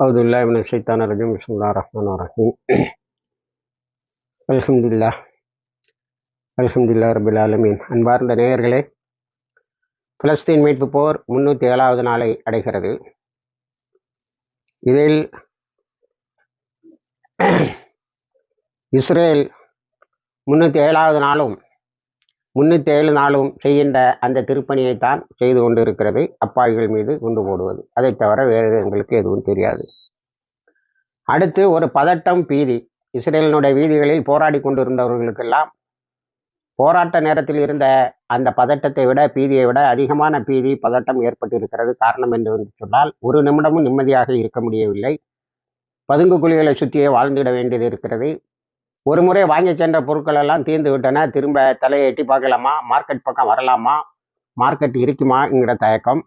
அவுதுல்லாஹிமின் ஷைத்தான ரஜம். விஷ்ணுல்லா ரஹ்மான் ரஹீம். அலமதுல்லா அலமதுல்லா ரபுல் ஆலமீன். அன்பார்ந்த நேயர்களே பிலஸ்தீன் மீட்பு போர் முன்னூற்றி ஏழாவது நாளை அடைகிறது. இதில் இஸ்ரேல் முன்னூற்றி ஏழாவது நாளும் முன்னூற்றி ஏழு நாளும் செய்கின்ற அந்த திருப்பணியைத்தான் செய்து கொண்டிருக்கிறது அப்பாவிகள் மீது குண்டு போடுவது. அதை தவிர வேறு எங்களுக்கு எதுவும் தெரியாது. அடுத்து ஒரு பதட்டம் பீதி. இஸ்ரேலினுடைய வீதிகளில் போராடி கொண்டிருந்தவர்களுக்கெல்லாம் போராட்ட நேரத்தில் இருந்த அந்த பதட்டத்தை விட பீதியை விட அதிகமான பீதி பதட்டம் ஏற்பட்டு இருக்கிறது காரணம் என்று சொன்னால் ஒரு நிமிடமும் நிம்மதியாக இருக்க முடியவில்லை. பதுங்கு குழிகளை சுற்றியே வாழ்ந்திட வேண்டியது இருக்கிறது. ஒரு முறை வாங்கி சென்ற பொருட்கள் எல்லாம் தீர்ந்து விட்டன. திரும்ப தலையை எட்டி பார்க்கலாமா? மார்க்கெட் பக்கம் வரலாமா? மார்க்கெட் இருக்குமாங்கிற தயக்கம்.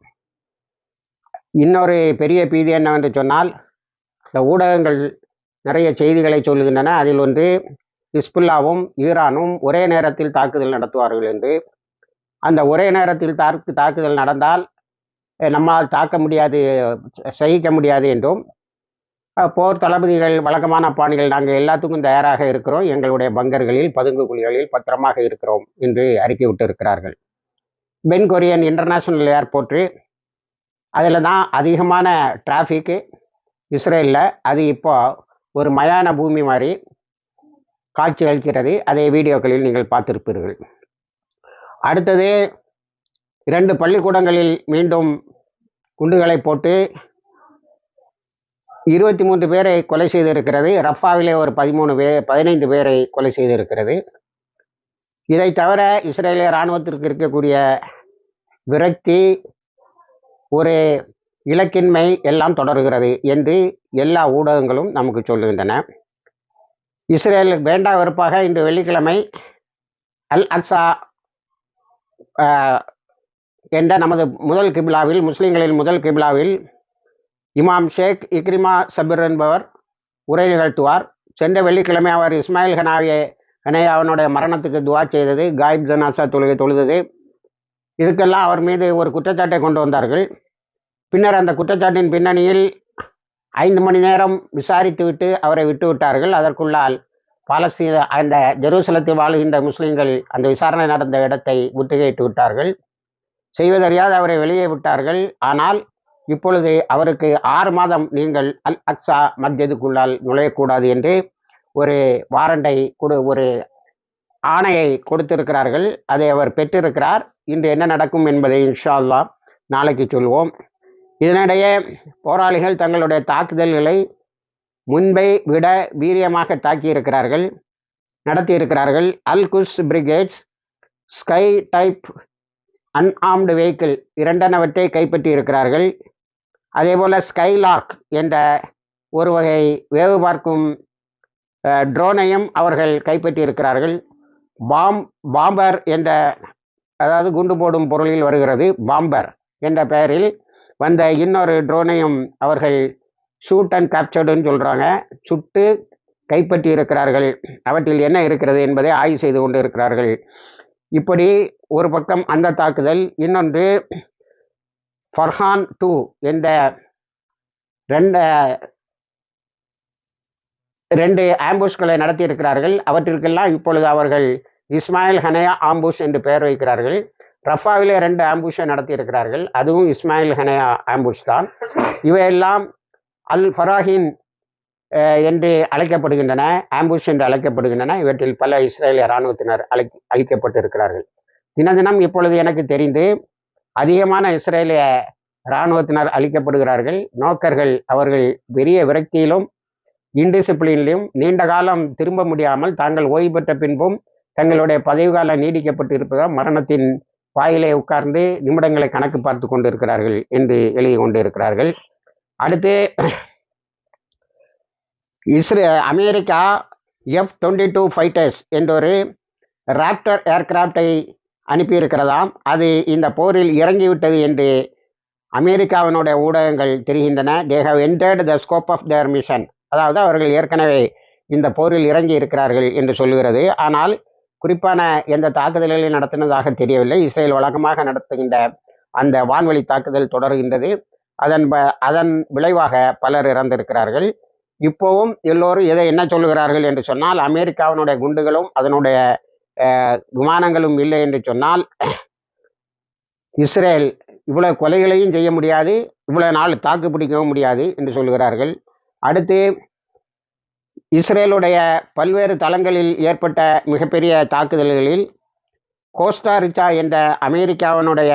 இன்னொரு பெரிய பீதி என்னவென்று சொன்னால் இந்த ஊடகங்கள் நிறைய செய்திகளை சொல்கின்றன அதில் ஒன்று ஹிஸ்புல்லாவும் ஈரானும் ஒரே நேரத்தில் தாக்குதல் நடத்துவார்கள் என்று. அந்த ஒரே நேரத்தில் தாக்கு தாக்குதல் நடந்தால் நம்மால் தாக்க முடியாது சகிக்க முடியாது என்றும் போர் தளபதிகள் வழக்கமான பாணிகள் நாங்கள் எல்லாத்துக்கும் தயாராக இருக்கிறோம். எங்களுடைய பங்கர்களில் பதுங்கு குழிகளில் பத்திரமாக இருக்கிறோம் என்று அறிக்கை விட்டு இருக்கிறார்கள் பென் கொரியன் இன்டர்நேஷ்னல் ஏர்போர்ட்டு அதில் தான் அதிகமான டிராஃபிக்கு இஸ்ரேலில். அது இப்போ ஒரு மயான பூமி மாதிரி காட்சி அளிக்கிறது. அதை வீடியோக்களில் நீங்கள் பார்த்திருப்பீர்கள். அடுத்தது இரண்டு பள்ளிக்கூடங்களில் மீண்டும் குண்டுகளை போட்டு இருபத்தி மூன்று பேரை கொலை செய்திருக்கிறது. ரஃபாவிலே ஒரு பதிமூணு பேர் பதினைந்து பேரை கொலை செய்திருக்கிறது. இதை தவிர இஸ்ரேலிய இராணுவத்திற்கு இருக்கக்கூடிய விரக்தி ஒரு இலக்கின்மை எல்லாம் தொடர்கிறது என்று எல்லா ஊடகங்களும் நமக்கு சொல்லுகின்றன. இஸ்ரேல் வேண்டா வெறுப்பாக இன்று வெள்ளிக்கிழமை அல் அக்ஸா என்ற நமது முதல் கிபிலாவில் முஸ்லீம்களின் முதல் கிபிலாவில் இமாம் ஷேக் இக்ரிமா சபிர் என்பவர் உரை நிகழ்த்துவார். சென்ற வெள்ளிக்கிழமை அவர் இஸ்மாயில் ஹனாவிய ஹனேயாவனுடைய மரணத்துக்கு துவா செய்தது காயிப் ஜனாசா தொழுகை தொழுதது. இதுக்கெல்லாம் அவர் மீது ஒரு குற்றச்சாட்டை கொண்டு வந்தார்கள். பின்னர் அந்த குற்றச்சாட்டின் பின்னணியில் ஐந்து மணி நேரம் விசாரித்துவிட்டு அவரை விட்டு விட்டார்கள் அதற்குள்ளால் பாலஸ்தீன அந்த ஜெருசலத்தில் வாழுகின்ற முஸ்லீம்கள் அந்த விசாரணை நடந்த இடத்தை முற்றுகையிட்டு விட்டார்கள். செய்வதறியாது அவரை வெளியே விட்டார்கள். ஆனால் இப்பொழுது அவருக்கு ஆறு மாதம் நீங்கள் அல் அக்ஸா மத்தியதுக்குள்ளால் நுழையக்கூடாது என்று ஒரு வாரண்டை கொடு ஒரு ஆணையை கொடுத்திருக்கிறார்கள். அதை அவர் பெற்றிருக்கிறார். இன்று என்ன நடக்கும் என்பதை இன்ஷா அல்லா நாளைக்கு சொல்வோம். இதனிடையே போராளிகள் தங்களுடைய தாக்குதல்களை முன்பை விட வீரியமாக தாக்கியிருக்கிறார்கள் நடத்தியிருக்கிறார்கள். Al Quds brigades sky type unarmed vehicle இரண்டனவற்றை கைப்பற்றி இருக்கிறார்கள் அதேபோல் ஸ்கைலார்க் என்ற ஒரு வகை வேவு பார்க்கும் ட்ரோனையும் அவர்கள் கைப்பற்றியிருக்கிறார்கள். பாம் பாம்பர் என்ற அதாவது குண்டு போடும் பொருளில் வருகிறது பாம்பர் என்ற பெயரில் வந்த இன்னொரு ட்ரோனையும் அவர்கள் ஷூட் அண்ட் கேப்சர்டுன்னு சொல்கிறாங்க சுட்டு கைப்பற்றி இருக்கிறார்கள் அவற்றில் என்ன இருக்கிறது என்பதை ஆய்வு செய்து கொண்டு இருக்கிறார்கள் இப்படி ஒரு பக்கம் அந்த தாக்குதல் இன்னொன்று ஃபர்ஹான் டூ என்ற ரெண்டு ரெண்டு ஆம்புஷ்களை நடத்தியிருக்கிறார்கள். அவற்றிற்கெல்லாம் இப்பொழுது அவர்கள் இஸ்மாயில் ஹனையா ஆம்புஷ் என்று பெயர் வைக்கிறார்கள். ரஃபாவிலே ரெண்டு ஆம்புஷை நடத்தியிருக்கிறார்கள். அதுவும் இஸ்மாயில் ஹனையா ஆம்புஷ் தான். இவையெல்லாம் அல் ஃபராஹின் என்று அழைக்கப்படுகின்றன. ஆம்புஷ் என்று அழைக்கப்படுகின்றன. இவற்றில் பல இஸ்ரேலிய இராணுவத்தினர் அழை அழிக்கப்பட்டிருக்கிறார்கள். தின தினம் இப்பொழுது எனக்கு தெரிந்து அதிகமான இஸ்ரேலிய இராணுவத்தினர் அழிக்கப்படுகிறார்கள் நோக்கர்கள் அவர்கள் பெரிய விரக்தியிலும் இன்டிசிப்ளின்லையும் நீண்ட காலம் திரும்ப முடியாமல் தாங்கள் ஓய்வு பெற்ற பின்பும் தங்களுடைய பதவி காலம் நீடிக்கப்பட்டு இருப்பதால் மரணத்தின் வாயிலே உட்கார்ந்து நிமிடங்களை கணக்கு பார்த்து கொண்டு இருக்கிறார்கள் என்று எழுதி கொண்டு இருக்கிறார்கள் அடுத்து இஸ்ரே America F twenty two fighters என்றொரு ராப்டர் ஏர்கிராஃப்டை அனுப்பியிருக்கிறதாம். அது இந்த போரில் இறங்கிவிட்டது என்று அமெரிக்காவினுடைய ஊடகங்கள் தெரிகின்றன. They have entered the scope of their mission அதாவது அவர்கள் ஏற்கனவே இந்த போரில் இறங்கி இருக்கிறார்கள் என்று சொல்கிறது. ஆனால் குறிப்பான எந்த தாக்குதல்களையும் நடத்தினதாக தெரியவில்லை. இஸ்ரேல் வழக்கமாக நடத்துகின்ற அந்த வான்வழி தாக்குதல் தொடர்கின்றது. அதன் அதன் விளைவாக பலர் இறந்திருக்கிறார்கள். இப்போவும் எல்லோரும் எதை என்ன சொல்லுகிறார்கள் என்று சொன்னால் அமெரிக்காவினுடைய குண்டுகளும் அதனுடைய விமானங்களும் இல்லை என்று சொன்னால் இஸ்ரேல் இவ்வளவு கொலைகளையும் செய்ய முடியாது இவ்வளவு நாள் தாக்கு பிடிக்கவும் முடியாது என்று சொல்கிறார்கள் அடுத்து இஸ்ரேலுடைய பல்வேறு தளங்களில் ஏற்பட்ட மிகப்பெரிய தாக்குதல்களில் கோஸ்டாரிச்சா என்ற அமெரிக்காவினுடைய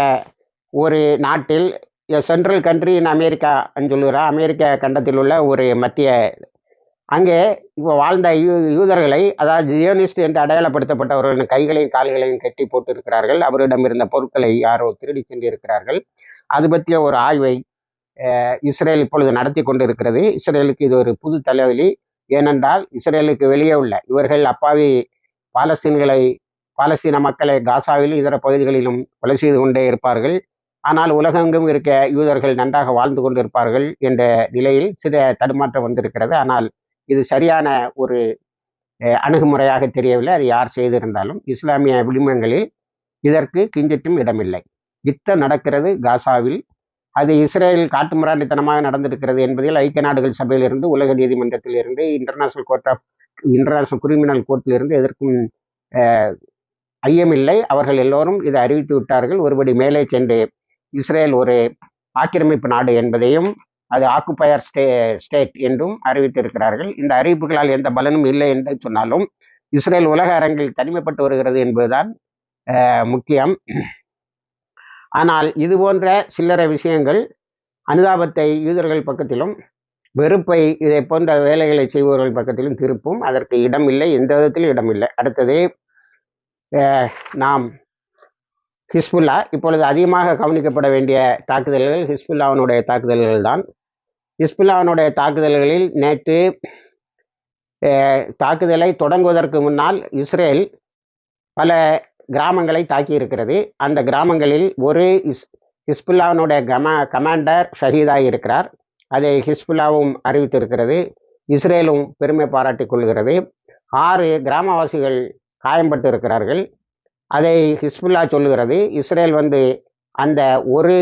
ஒரு நாட்டில் சென்ட்ரல் கண்ட்ரி இன் அமெரிக்கா சொல்லுகிறார் அமெரிக்க கண்டத்தில் உள்ள ஒரு மத்திய அங்கே இப்போ வாழ்ந்த யூ யூதர்களை அதாவது ஜியோனிஸ்ட் என்று அடையாளப்படுத்தப்பட்டவர்களின் கைகளையும் கால்களையும் கட்டி போட்டு இருக்கிறார்கள் அவரிடம் இருந்த பொருட்களை யாரோ திருடி சென்றிருக்கிறார்கள். அது பற்றிய ஒரு ஆய்வை இஸ்ரேல் இப்பொழுது நடத்தி கொண்டு இருக்கிறது இஸ்ரேலுக்கு இது ஒரு புது தலைவலி. ஏனென்றால் இஸ்ரேலுக்கு வெளியே உள்ள இவர்கள் அப்பாவி பாலஸ்தீன்களை பாலஸ்தீன மக்களை காசாவிலும் இதர பகுதிகளிலும் கொலை செய்து கொண்டே இருப்பார்கள். ஆனால் உலகெங்கும் இருக்க யூதர்கள் நன்றாக வாழ்ந்து கொண்டிருப்பார்கள் என்ற நிலையில் சில தடுமாற்றம் வந்திருக்கிறது. ஆனால் இது சரியான ஒரு அணுகுமுறையாக தெரியவில்லை. அது யார் செய்திருந்தாலும் இஸ்லாமிய விளிம்பங்களில் இதற்கு கிஞ்சிட்டும் இடமில்லை. யுத்தம் நடக்கிறது காசாவில். அது இஸ்ரேல் காட்டுமிராண்டித்தனமாக நடந்திருக்கிறது என்பதில் ஐக்கிய நாடுகள் சபையிலிருந்து உலக நீதிமன்றத்தில் இருந்து international court of international criminal கோர்ட்டிலிருந்து எதற்கும் ஐயமில்லை. அவர்கள் எல்லோரும் இதை அறிவித்து விட்டார்கள். ஒருபடி மேலே சென்று இஸ்ரேல் ஒரு ஆக்கிரமிப்பு நாடு என்பதையும் அது ஆக்குப்பயர் ஸ்டே ஸ்டேட் என்றும் அறிவித்திருக்கிறார்கள். இந்த அறிவிப்புகளால் எந்த பலனும் இல்லை என்று சொன்னாலும் இஸ்ரேல் உலக அரங்கில் தனிமைப்பட்டு வருகிறது என்பதுதான் முக்கியம். ஆனால் இது போன்ற சில்லறை விஷயங்கள் அனுதாபத்தை யூதர்கள் பக்கத்திலும் வெறுப்பை இதை போன்ற வேலைகளை செய்பவர்கள் பக்கத்திலும் திருப்பும். அதற்கு இடம் இல்லை எந்த விதத்திலும் இடம் இல்லை. அடுத்தது நாம் ஹிஸ்புல்லா இப்பொழுது அதிகமாக கவனிக்கப்பட வேண்டிய தாக்குதல்கள் ஹிஸ்புல்லாவினுடைய தாக்குதல்கள் தான் ஹிஸ்புல்லாவினுடைய தாக்குதல்களில் நேற்று தாக்குதலை தொடங்குவதற்கு முன்னால் இஸ்ரேல் பல கிராமங்களை தாக்கி இருக்கிறது அந்த கிராமங்களில் ஒரு இஸ் ஹிஸ்புல்லாவினுடைய கமா கமாண்டர் ஷஹீதாக இருக்கிறார் அதை ஹிஸ்புல்லாவும் அறிவித்திருக்கிறது. இஸ்ரேலும் பெருமை பாராட்டிக் கொள்கிறது. ஆறு கிராமவாசிகள் காயம்பட்டு இருக்கிறார்கள் அதை ஹிஸ்புல்லா சொல்லுகிறது. இஸ்ரேல் வந்து அந்த ஒரு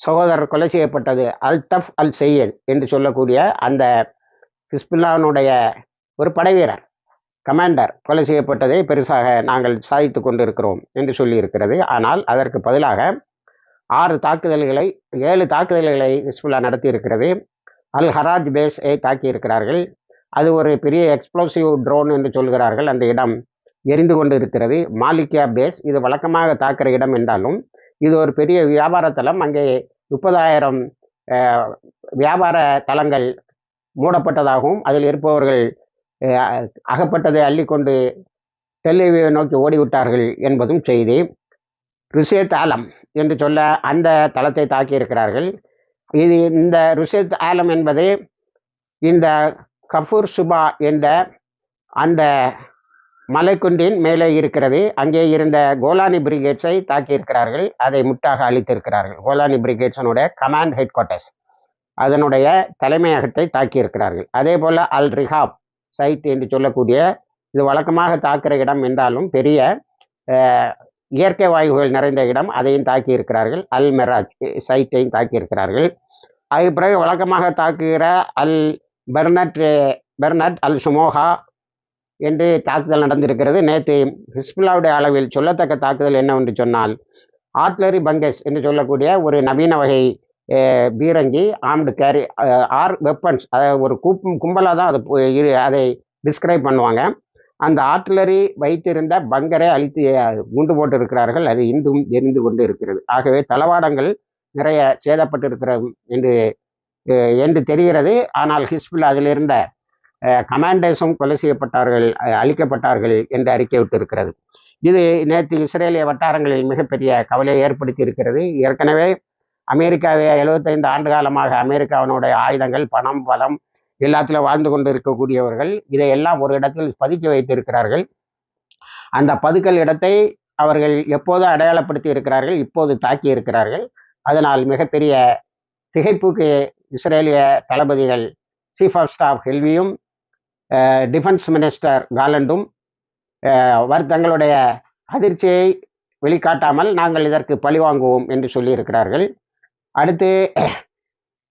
சகோதரர் கொலை செய்யப்பட்டது. அல் தஃப் அல் செய்யத் என்று சொல்லக்கூடிய அந்த ஹிஸ்புல்லாவினுடைய ஒரு படைவீரர் கமாண்டர் கொலை செய்யப்பட்டதை பெருசாக நாங்கள் சாதித்து கொண்டிருக்கிறோம் என்று சொல்லியிருக்கிறது. ஆனால் அதற்கு பதிலாக ஆறு தாக்குதல்களை ஏழு தாக்குதல்களை ஹிஸ்புல்லா நடத்தியிருக்கிறது. அல் ஹராஜ் பேஸை தாக்கியிருக்கிறார்கள். அது ஒரு பெரிய எக்ஸ்ப்ளோசிவ் ட்ரோன் என்று சொல்கிறார்கள். அந்த இடம் எரிந்து கொண்டு இருக்கிறது மாலிக்கியா பேஸ் இது வழக்கமாக தாக்குற இடம் என்றாலும் இது ஒரு பெரிய வியாபார தலம் அங்கே முப்பதாயிரம் வியாபார தலங்கள் மூடப்பட்டதாகவும் அதில் இருப்பவர்கள் அகப்பட்டதை அள்ளிக்கொண்டு டெல்லிவியை நோக்கி ஓடிவிட்டார்கள் என்பதும் செய்தி. ருசே ஆலம் என்று சொல்ல அந்த தளத்தை தாக்கியிருக்கிறார்கள். இது இந்த ருஷேத் ஆலம் என்பது இந்த கஃபூர் சுபா என்ற அந்த மலைக்குன்றின் மேலே இருக்கிறது. அங்கே இருந்த கோலானி பிரிகேட்ஸை தாக்கியிருக்கிறார்கள். அதை முட்டாக அழித்திருக்கிறார்கள். கோலானி பிரிகேட்ஸனுடைய கமாண்ட் ஹெட் குவார்ட்டர்ஸ் அதனுடைய தலைமையகத்தை தாக்கியிருக்கிறார்கள். அதே போல் அல் ரிஹாப் சைட் என்று சொல்லக்கூடிய இது வழக்கமாக தாக்குற இடம் என்றாலும் பெரிய இயற்கை வாயுகள் நிறைந்த இடம் அதையும் தாக்கி இருக்கிறார்கள் அல் மெராஜ் சைட்டையும் தாக்கியிருக்கிறார்கள். அதுக்கு பிறகு வழக்கமாக தாக்குகிற அல் பெர்னட் பெர்னட் அல் சுமோகா என்று தாக்குதல் நடந்திருக்கிறது. நேற்று ஹிஸ்புல்லாவுடைய அளவில் சொல்லத்தக்க தாக்குதல் என்னவென்று சொன்னால் ஆர்ட்லரி பங்கஸ் என்று சொல்லக்கூடிய ஒரு நவீன வகை பீரங்கி ஆம்டு கேரி ஆர் வெப்பன்ஸ் அதை ஒரு கூப்பும் கும்பலாக தான் அது அதை டிஸ்கிரைப் பண்ணுவாங்க. அந்த ஆர்ட்லரி வைத்திருந்த பங்கரை அழித்து குண்டு போட்டு இருக்கிறார்கள் அது இன்றும் எரிந்து கொண்டு இருக்கிறது. ஆகவே தளவாடங்கள் நிறைய சேதப்பட்டிருக்கிறது என்று என்று தெரிகிறது. ஆனால் ஹிஸ்புல் அதிலிருந்த கமாண்டர்ஸும் கொலை செய்யப்பட்டார்கள் அழிக்கப்பட்டார்கள் என்று அறிக்கை விட்டிருக்கிறது. இது நேற்று இஸ்ரேலிய வட்டாரங்களில் மிகப்பெரிய கவலையை ஏற்படுத்தி இருக்கிறது ஏற்கனவே அமெரிக்காவை எழுபத்தைந்து ஆண்டு காலமாக அமெரிக்காவினுடைய ஆயுதங்கள் பணம் பலம் எல்லாத்திலும் வாழ்ந்து கொண்டு இருக்கக்கூடியவர்கள் இதையெல்லாம் ஒரு இடத்தில் பதுக்கி வைத்திருக்கிறார்கள். அந்த பதுக்கல் இடத்தை அவர்கள் எப்போது அடையாளப்படுத்தி இருக்கிறார்கள் இப்போது தாக்கி இருக்கிறார்கள். அதனால் மிகப்பெரிய திகைப்புக்கு இஸ்ரேலிய தளபதிகள் சீஃப் ஆஃப் ஸ்டாஃப் ஹெல்வியும் டிஃபென்ஸ் மினிஸ்டர் காலண்டும் தங்களுடைய அதிர்ச்சியை வெளிக்காட்டாமல் நாங்கள் இதற்கு பழிவாங்குவோம் என்று சொல்லியிருக்கிறார்கள். அடுத்து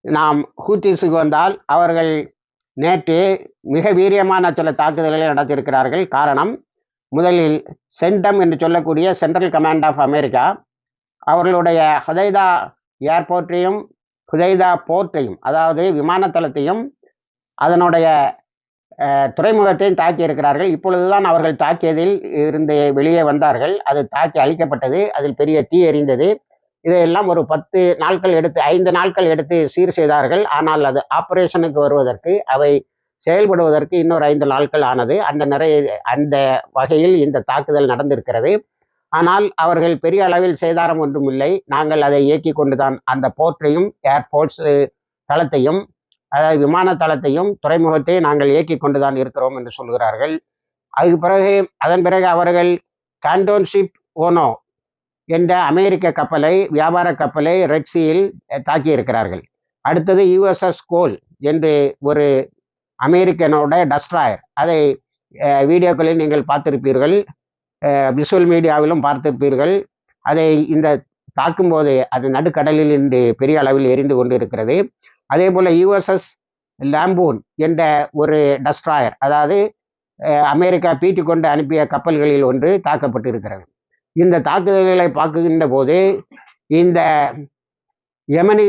நாம் ஹூத்திஸுக்கு வந்தால் அவர்கள் நேற்று மிக வீரியமான சில தாக்குதல்களை நடத்தியிருக்கிறார்கள். காரணம் முதலில் சென்டம் என்று சொல்லக்கூடிய சென்ட்ரல் கமாண்ட் ஆஃப் அமெரிக்கா அவர்களுடைய ஹுதைதா ஏர்போர்ட்டையும் ஹுதைதா போர்ட்டையும் அதாவது விமானத்தளத்தையும் அதனுடைய துறைமுகத்தையும் தாக்கி இருக்கிறார்கள். இப்பொழுதுதான் அவர்கள் தாக்கியதில் இருந்து வெளியே வந்தார்கள். அது தாக்கி அழிக்கப்பட்டது. அதில் பெரிய தீ எரிந்தது. இதையெல்லாம் ஒரு பத்து நாட்கள் எடுத்து ஐந்து நாட்கள் எடுத்து சீர் செய்தார்கள். ஆனால் அது ஆபரேஷனுக்கு வருவதற்கு அவை செயல்படுவதற்கு இன்னொரு ஐந்து நாட்கள் ஆனது. அந்த நிறைய அந்த வகையில் இந்த தாக்குதல் நடந்திருக்கிறது. ஆனால் அவர்கள் பெரிய அளவில் சேதாரம் ஒன்றும் இல்லை. நாங்கள் அதை இயக்கி கொண்டுதான் அந்த போர்ட்டையும் ஏர்போர்ட்ஸ் தளத்தையும் அதாவது விமான தளத்தையும் துறைமுகத்தையும் நாங்கள் இயக்கி கொண்டுதான் இருக்கிறோம் என்று சொல்கிறார்கள். அதுக்கு பிறகு அதன் பிறகு அவர்கள் காண்டோன்ஷிப் ஓனோ என்ற அமெரிக்க கப்பலை வியாபார கப்பலை ரெட்சியில் தாக்கி இருக்கிறார்கள். அடுத்தது யுஎஸ்எஸ் கோல் என்று ஒரு அமெரிக்கனோட டஸ்ட்ராயர் அதை வீடியோக்களில் நீங்கள் பார்த்திருப்பீர்கள். விசுவல் மீடியாவிலும் பார்த்திருப்பீர்கள். அதை இந்த தாக்கும்போது அது நடுக்கடலில் இன்று பெரிய அளவில் எரிந்து கொண்டு இருக்கிறது அதே போல் யுஎஸ்எஸ் லாம்பூன் என்ற ஒரு டஸ்ட்ராயர் அதாவது அமெரிக்கா பீட்டி கொண்டு அனுப்பிய கப்பல்களில் ஒன்று தாக்கப்பட்டு இருக்கிறது இந்த தாக்குதல்களை பார்க்குகின்ற போது இந்த யமனி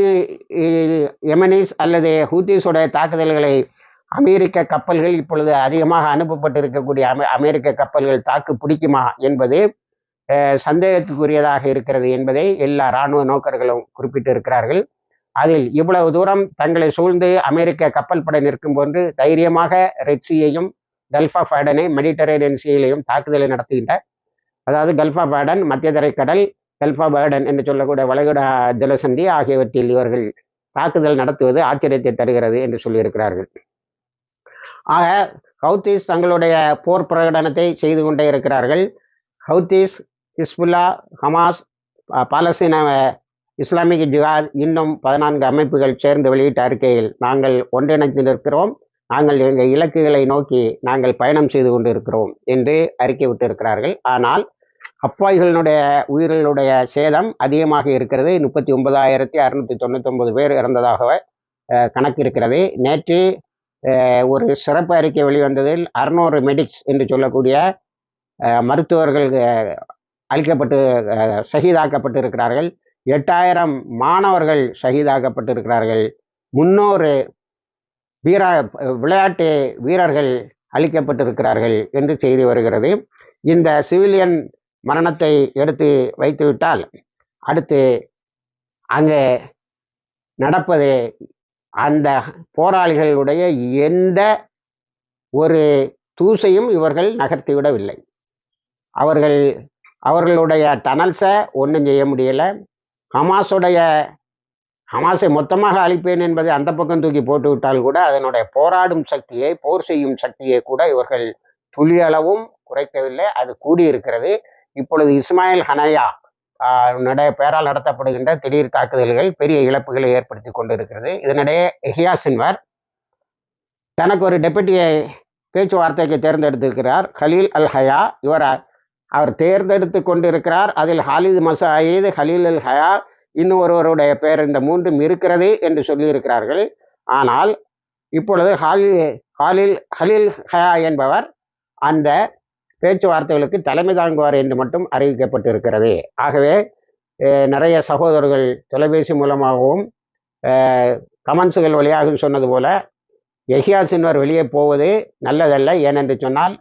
யமனிஸ் அல்லது ஹூத்திஸுடைய தாக்குதல்களை அமெரிக்க கப்பல்கள் இப்பொழுது அதிகமாக அனுப்பப்பட்டிருக்கக்கூடிய அமெ அமெரிக்க கப்பல்கள் தாக்கு பிடிக்குமா என்பது சந்தேகத்துக்குரியதாக இருக்கிறது என்பதை எல்லா இராணுவ நோக்கர்களும் குறிப்பிட்டிருக்கிறார்கள். அதில் இவ்வளவு தூரம் தங்களை சூழ்ந்து அமெரிக்க கப்பல் படை நிற்கும் போன்று தைரியமாக ரெட்சியையும் கல்ஃப் ஆஃப் ஆடனை மெடிட்டரேனியன் சீலையும் தாக்குதலை நடத்துகின்ற அதாவது கல்ஃப் ஆஃப் ஆடன் மத்திய தரைக்கடல் கல்ஃப் ஆஃப் ஆடன் என்று சொல்லக்கூடிய வளைகுடா ஜலசந்தி ஆகியவற்றில் இவர்கள் தாக்குதல் நடத்துவது ஆச்சரியத்தை தருகிறது என்று சொல்லியிருக்கிறார்கள். ஆக ஹவுத்தீஸ் தங்களுடைய போர் பிரகடனத்தை செய்து கொண்டே இருக்கிறார்கள். ஹவுத்தீஸ் ஹிஸ்புல்லா ஹமாஸ் பாலஸ்தீன இஸ்லாமிக் ஜிஹாத் இன்னும் பதினான்கு அமைப்புகள் சேர்ந்து வெளியிட்ட அறிக்கையில் நாங்கள் ஒன்றிணைந்து நிற்கிறோம். நாங்கள் எங்கள் இலக்குகளை நோக்கி நாங்கள் பயணம் செய்து கொண்டிருக்கிறோம் என்று அறிக்கை விட்டிருக்கிறார்கள். ஆனால் அப்பாய்களுடைய உயிர்களுடைய சேதம் அதிகமாக இருக்கிறது. முப்பத்தி ஒன்பதாயிரத்தி அறுநூத்தி தொண்ணூத்தி பேர் இறந்ததாக கணக்கு இருக்கிறது. நேற்று ஒரு சிறப்பு அறிக்கை வெளிவந்ததில் அறுநூறு மெடிக்ஸ் என்று சொல்லக்கூடிய மருத்துவர்கள் அழிக்கப்பட்டு ஷஹீதாக்கப்பட்டு இருக்கிறார்கள் எட்டாயிரம் மாணவர்கள் ஷஹீதாக்கப்பட்டிருக்கிறார்கள். முன்னூறு வீர விளையாட்டு வீரர்கள் அளிக்கப்பட்டிருக்கிறார்கள் என்று செய்தி வருகிறது. இந்த சிவிலியன் மரணத்தை எடுத்து வைத்துவிட்டால் அடுத்து அங்கே நடப்பது அந்த போராளிகளுடைய எந்த ஒரு தூசையும் இவர்கள் நகர்த்திவிடவில்லை. அவர்கள் அவர்களுடைய டனல்ஸை ஒன்றும் செய்ய முடியலை. ஹமாஸுடைய ஹமாஸை மொத்தமாக அழிப்பேன் என்பதை அந்த பக்கம் தூக்கி போட்டு விட்டால் கூட அதனுடைய போராடும் சக்தியை போர் செய்யும் சக்தியை கூட இவர்கள் துளியளவும் குறைக்கவில்லை. அது கூடியிருக்கிறது. இப்பொழுது இஸ்மாயில் ஹனையா ஆஹ், பெயரால் நடத்தப்படுகின்ற திடீர் தாக்குதல்கள் பெரிய இழப்புகளை ஏற்படுத்தி கொண்டிருக்கிறது. இதனிடையே எஹியா சின்வர் தனக்கு ஒரு டெபுட்டியை பேச்சுவார்த்தைக்கு தேர்ந்தெடுத்திருக்கிறார். கலீல் அல் ஹயா இவர் அவர் தேர்ந்தெடுத்து கொண்டிருக்கிறார். அதில் ஹாலித் மசாயித் ஹலீல் அல் ஹயா இன்னும் ஒருவருடைய பெயர் இந்த மூன்றும் இருக்கிறது என்று சொல்லியிருக்கிறார்கள். ஆனால் இப்பொழுது ஹாலி ஹாலில் ஹலீல் ஹயா என்பவர் அந்த பேச்சுவார்த்தைகளுக்கு தலைமை தாங்குவார் என்று மட்டும் அறிவிக்கப்பட்டிருக்கிறது. ஆகவே நிறைய சகோதரர்கள் தொலைபேசி மூலமாகவும் கமெண்ட்ஸுகள் வழியாகவும் சொன்னது போல எஹியா சின்வர் வெளியே போவது நல்லதல்ல. ஏனென்று சொன்னால்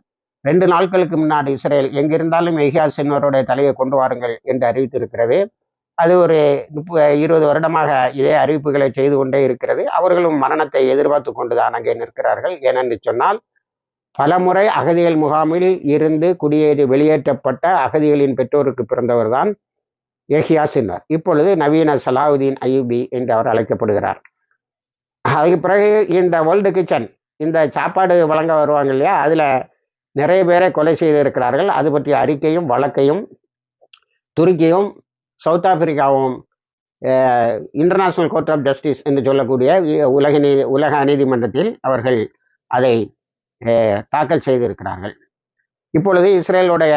ரெண்டு நாட்களுக்கு முன்னாடி இஸ்ரேல் எங்கிருந்தாலும் எஹியா சின்வருடைய தலையை கொண்டு வாருங்கள் என்று அறிவித்திருக்கிறது. அது ஒரு முப்ப இருபது வருடமாக இதே அறிவிப்புகளை செய்து கொண்டே இருக்கிறது. அவர்களும் மரணத்தை எதிர்பார்த்து கொண்டுதான் அங்கே நிற்கிறார்கள். ஏனென்று சொன்னால் பலமுறை அகதிகள் முகாமில் இருந்து குடியேறி வெளியேற்றப்பட்ட அகதிகளின் பெற்றோருக்கு பிறந்தவர் தான் ஏஹியா சின்னர் இப்பொழுது நவீன சலாவுதீன் அயூபி என்று அவர் அழைக்கப்படுகிறார். அதுக்கு பிறகு இந்த வேர்ல்டு கிச்சன் இந்த சாப்பாடு வழங்க வருவாங்க இல்லையா? அதில் நிறைய பேரை கொலை செய்திருக்கிறார்கள். அது பற்றிய அறிக்கையும் வழக்கையும் துருக்கியும் சவுத் ஆப்பிரிக்காவும் இன்டர்நேஷனல் கோர்ட் ஆஃப் ஜஸ்டிஸ் என்று சொல்லக்கூடிய உலக நீதி உலக நீதிமன்றத்தில் அவர்கள் அதை தாக்கல் செய்திருக்கிறார்கள். இப்பொழுது இஸ்ரேலுடைய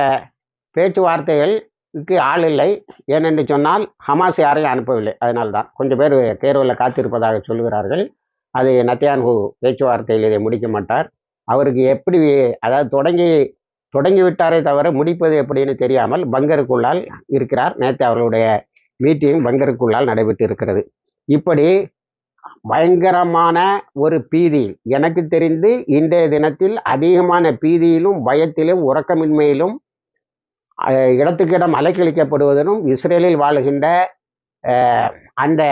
பேச்சுவார்த்தைகளுக்கு ஆள் இல்லை. ஏனென்று சொன்னால் ஹமாஸ் யாரையும் அனுப்பவில்லை. அதனால்தான் கொஞ்சம் பேர் தேர்வில் காத்திருப்பதாக சொல்கிறார்கள் அது நத்தியான்ஹூ பேச்சுவார்த்தையில் இதை முடிக்க மாட்டார். அவருக்கு எப்படி அதாவது தொடங்கி தொடங்கி விட்டாரே தவிர முடிப்பது எப்படின்னு தெரியாமல் பங்கருக்குள்ளால் இருக்கிறார். நேற்று அவர்களுடைய மீட்டிங் பங்கருக்குள்ளால் நடைபெற்று இருக்கிறது இப்படி பயங்கரமான ஒரு பீதி எனக்கு தெரிந்து இன்றைய தினத்தில் அதிகமான பீதியிலும் பயத்திலும் உறக்கமின்மையிலும் இடத்துக்கிடம் அலைக்கழிக்கப்படுவதிலும் இஸ்ரேலில் வாழ்கின்ற அந்த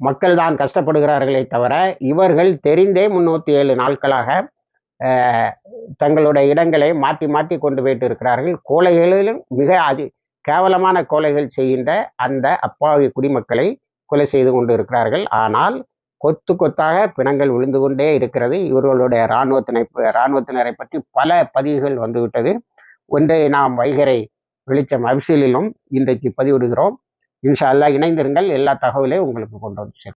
மக்கள் தான் கஷ்டப்படுகிறார்களே தவிர இவர்கள் தெரிந்தே முன்னூற்றி ஏழு நாட்களாக தங்களுடைய இடங்களை மாற்றி மாற்றி கொண்டு போயிட்டு இருக்கிறார்கள் கோலைகளிலும் மிக அதி கேவலமான கோலைகள் செய்கின்ற அந்த அப்பாவி குடிமக்களை கொலை செய்து கொண்டு இருக்கிறார்கள் ஆனால் கொத்து கொத்தாக பிணங்கள் விழுந்து கொண்டே இருக்கிறது. இவர்களுடைய இராணுவத்தினை இராணுவத்தினரை பற்றி பல பதிவுகள் வந்துவிட்டது. ஒன்றை நாம் வைகரை வெளிச்சம் அபிசியலிலும் இன்றைக்கு பதிவிடுகிறோம். இன்ஷா அல்லாஹ் இணைந்திருங்கள். எல்லா தகவலையும் உங்களுக்கு கொண்டு வந்து